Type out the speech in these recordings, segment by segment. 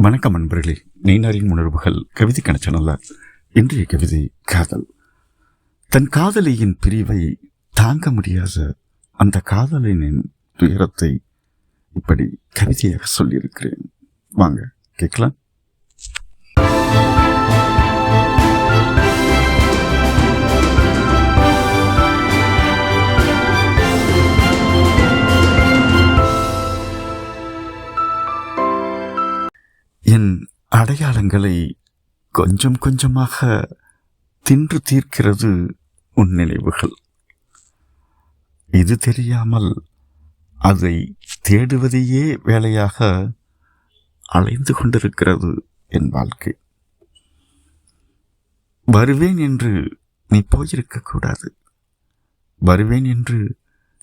வணக்கம் நண்பர்களே. நீனாரின் உணர்வுகள் கவிதை கணச்சனல்ல இன்றைய கவிதை காதல். தன் காதலியின் பிரிவை தாங்க முடியாத அந்த காதலனின் துயரத்தை இப்படி கவிதையாக சொல்லியிருக்கிறேன். வாங்க கேட்கலாம். அடையாளங்களை கொஞ்சம் கொஞ்சமாக தின்று தீர்க்கிறது உன் நினைவுகள். இது தெரியாமல் அதை தேடுவதையே வேலையாக அலைந்து கொண்டிருக்கிறது என் வாழ்க்கை. வருவேன் என்று நீ போயிருக்கக்கூடாது வருவேன் என்று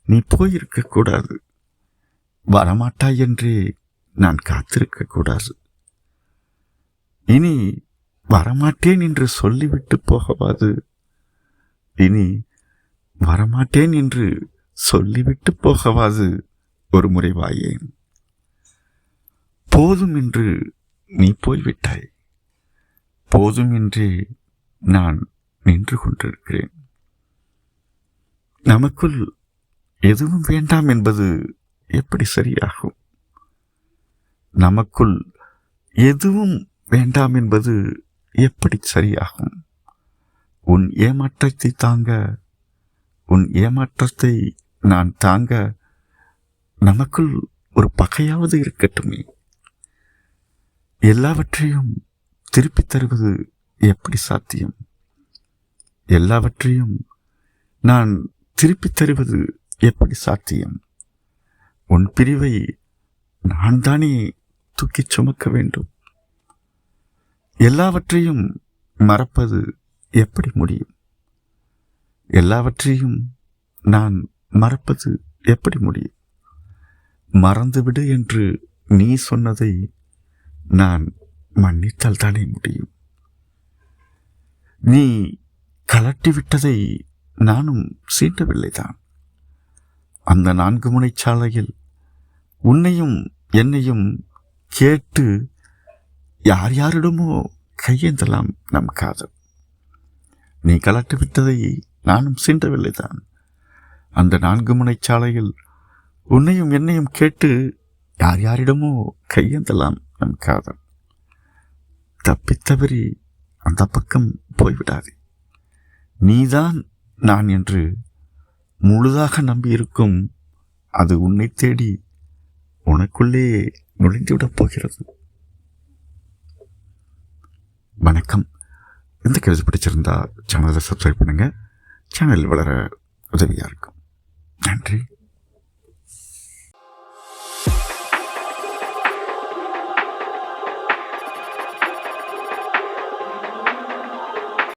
நீ போயிருக்கக்கூடாது வரமாட்டாய் என்றே நான் காத்திருக்கக்கூடாது இனி வரமாட்டேன் என்று சொல்லிவிட்டு போகவாது. இனி வரமாட்டேன் என்று சொல்லிவிட்டு போகவாது ஒரு முறை வாயேன் போதும் என்று நீ போய்விட்டாய். போதும் என்றே நான் நின்று கொண்டிருக்கிறேன். நமக்குள் எதுவும் வேண்டாம் என்பது எப்படி சரியாகும்? நமக்குள் எதுவும் வேண்டாம் என்பது எப்படி சரியாகும்? உன் ஏமாற்றத்தை தாங்க உன் ஏமாற்றத்தை நான் தாங்க நமக்குள் ஒரு பகையாவது இருக்கட்டுமே. எல்லாவற்றையும் திருப்பித் தருவது எப்படி சாத்தியம்? எல்லாவற்றையும் நான் திருப்பித் தருவது எப்படி சாத்தியம்? உன் பிரிவை நான் தானே தூக்கிச் சுமக்க வேண்டும். எல்லாவற்றையும் மறப்பது எப்படி முடியும்? எல்லாவற்றையும் நான் மறப்பது எப்படி முடியும்? மறந்துவிடு என்று நீ சொன்னதை நான் மன்னித்தால் தானே முடியும். நீ கலட்டிவிட்டதை நானும் சீண்டவில்லைதான். அந்த நான்கு முனைச்சாலையில் உன்னையும் என்னையும் கேட்டு யார் யாரிடமோ கையேந்தலாம் நம் காதல். நீ கலட்டு விட்டதை நானும் சீண்டவில்லைதான் அந்த நான்கு முனைச்சாலையில் உன்னையும் என்னையும் கேட்டு யார் யாரிடமோ கையேந்தலாம் நம் காதல். தப்பித்தவறி அந்த பக்கம் போய்விடாது. நீதான் நான் என்று முழுதாக நம்பியிருக்கும் அது உன்னை தேடி உனக்குள்ளே நுழைந்துவிடப் போகிறது. இந்த கேள்வி பிடிச்சிருந்தால் சேனலை சப்ஸ்கிரைப் பண்ணுங்கள் சேனல் வளர உதவியாக இருக்கும். நன்றி.